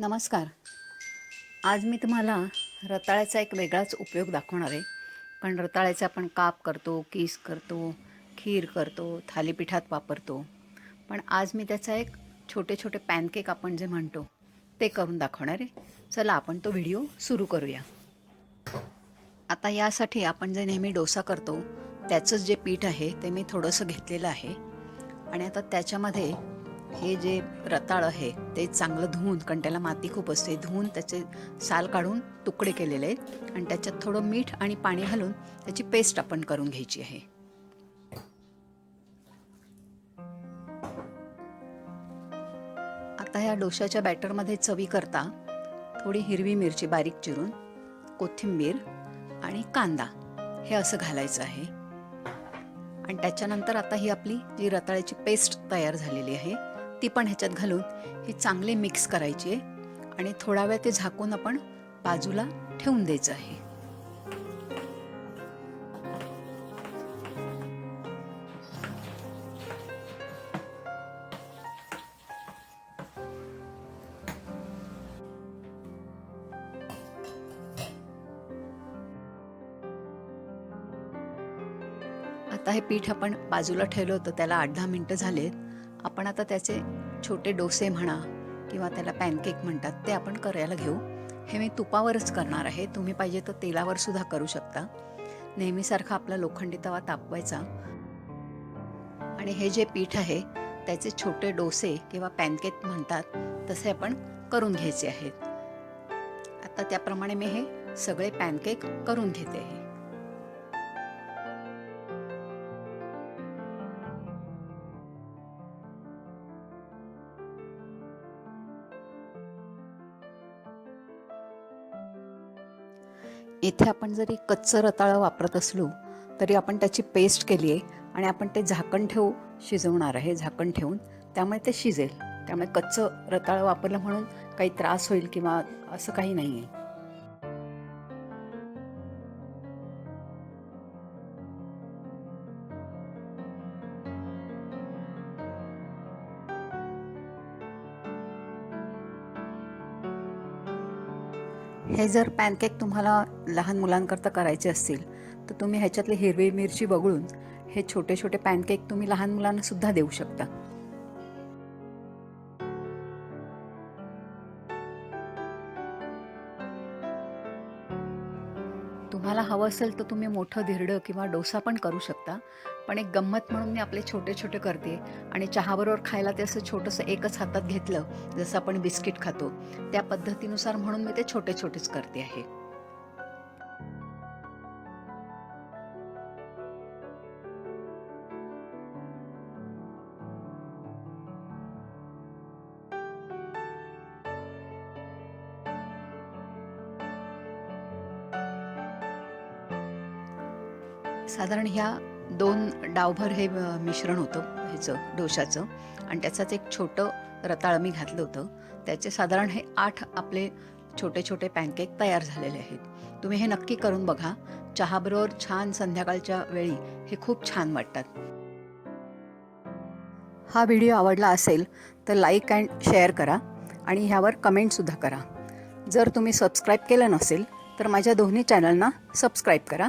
नमस्कार. आज मी तुम्हाला रताळ्याचा एक वेगळाच उपयोग दाखवणार आहे. पण रताळ्याचा आपण काप करतो किस करतो खीर करतो थालीपीठात वापरतो. पण आज मी त्याचा एक छोटे छोटे पॅनकेक आपण जे म्हणतो ते करून दाखवणार आहे. चला आपण तो व्हिडिओ सुरू करूया. आता यासाठी आपण जे नेहमी डोसा करतो त्याचंच जे पीठ आहे ते मी थोडंसं घेतलेलं आहे. आणि आता त्याच्यामध्ये हे जे रताळ आहे ते चांगलं धुवून कारण त्याला माती खूप असते धुवून त्याचे साल काढून तुकडे केलेले आहेत. आणि त्याच्यात थोडं मीठ आणि पाणी घालून त्याची पेस्ट आपण करून घ्यायची आहे. आता ह्या डोशाच्या बॅटरमध्ये चवी करता थोडी हिरवी मिरची बारीक चिरून कोथिंबीर आणि कांदा हे असं घालायचं आहे. आणि त्याच्यानंतर आता ही आपली जी रताळ्याची पेस्ट तयार झालेली आहे ती पण ह्याच्यात घालून हे चांगले मिक्स करायची आहे आणि थोडा वेळ ते झाकून आपण बाजूला ठेवून द्यायचं आहे. आता हे पीठ आपण बाजूला ठेवलं होतं त्याला आठ दहा मिनटं झालेत. आपण आता त्याचे छोटे डोसे म्हणा किंवा त्याला पॅनकेक म्हणतात ते आपण करायला घेऊ. हे मी तुपावरच करणार आहे. तुम्ही पाहिजे तर तेलावर सुद्धा करू शकता. नेहमीसारखा आपला लोखंडी तवा तापवायचा. आणि हे जे पीठ आहे त्याचे छोटे डोसे किंवा पॅनकेक म्हणतात तसे आपण करून घ्यायचे आहेत. आता त्याप्रमाणे मी हे सगळे पॅनकेक करून घेते. आहे इथे आपण जरी कच्चं रताळं वापरत असलो तरी आपण त्याची पेस्ट केली आहे आणि आपण ते झाकण ठेवू शिजवणार आहे झाकण ठेवून. त्यामुळे ते शिजेल. त्यामुळे कच्चं रताळं वापरलं म्हणून काही त्रास होईल किंवा असं काही नाही आहे हे जर पॅनकेक तुम्हाला लहान मुलांकरता करायचे असतील तर तुम्ही ह्याच्यातली हिरवी मिरची वगळून हे छोटे छोटे पॅनकेक तुम्ही लहान मुलांनासुद्धा देऊ शकता. तुम्हाला हवं असेल तर तुम्ही मोठं धिरडं किंवा डोसा पण करू शकता. पण एक गंमत म्हणून मी आपले छोटे छोटे करते आणि चहाबरोबर खायला ते असं छोटंसं एकच हातात घेतलं जसं आपण बिस्किट खातो. त्या पद्धतीनुसार म्हणून मी ते छोटे छोटेच करते आहे. साधारण ह्या दोन डावभर हे मिश्रण होतं ह्याचं डोशाचं. आणि त्याचाच एक छोटं रताळ मी घातलं होतं. त्याचे साधारण हे आठ आपले छोटे छोटे पॅनकेक तयार झालेले आहेत. तुम्ही हे नक्की करून बघा. चहाबरोबर छान संध्याकाळच्या वेळी हे खूप छान वाटतात. हा व्हिडिओ आवडला असेल तर लाईक अँड शेअर करा आणि ह्यावर कमेंटसुद्धा करा. जर तुम्ही सबस्क्राईब केलं नसेल तर माझ्या दोन्ही चॅनलना सबस्क्राईब करा.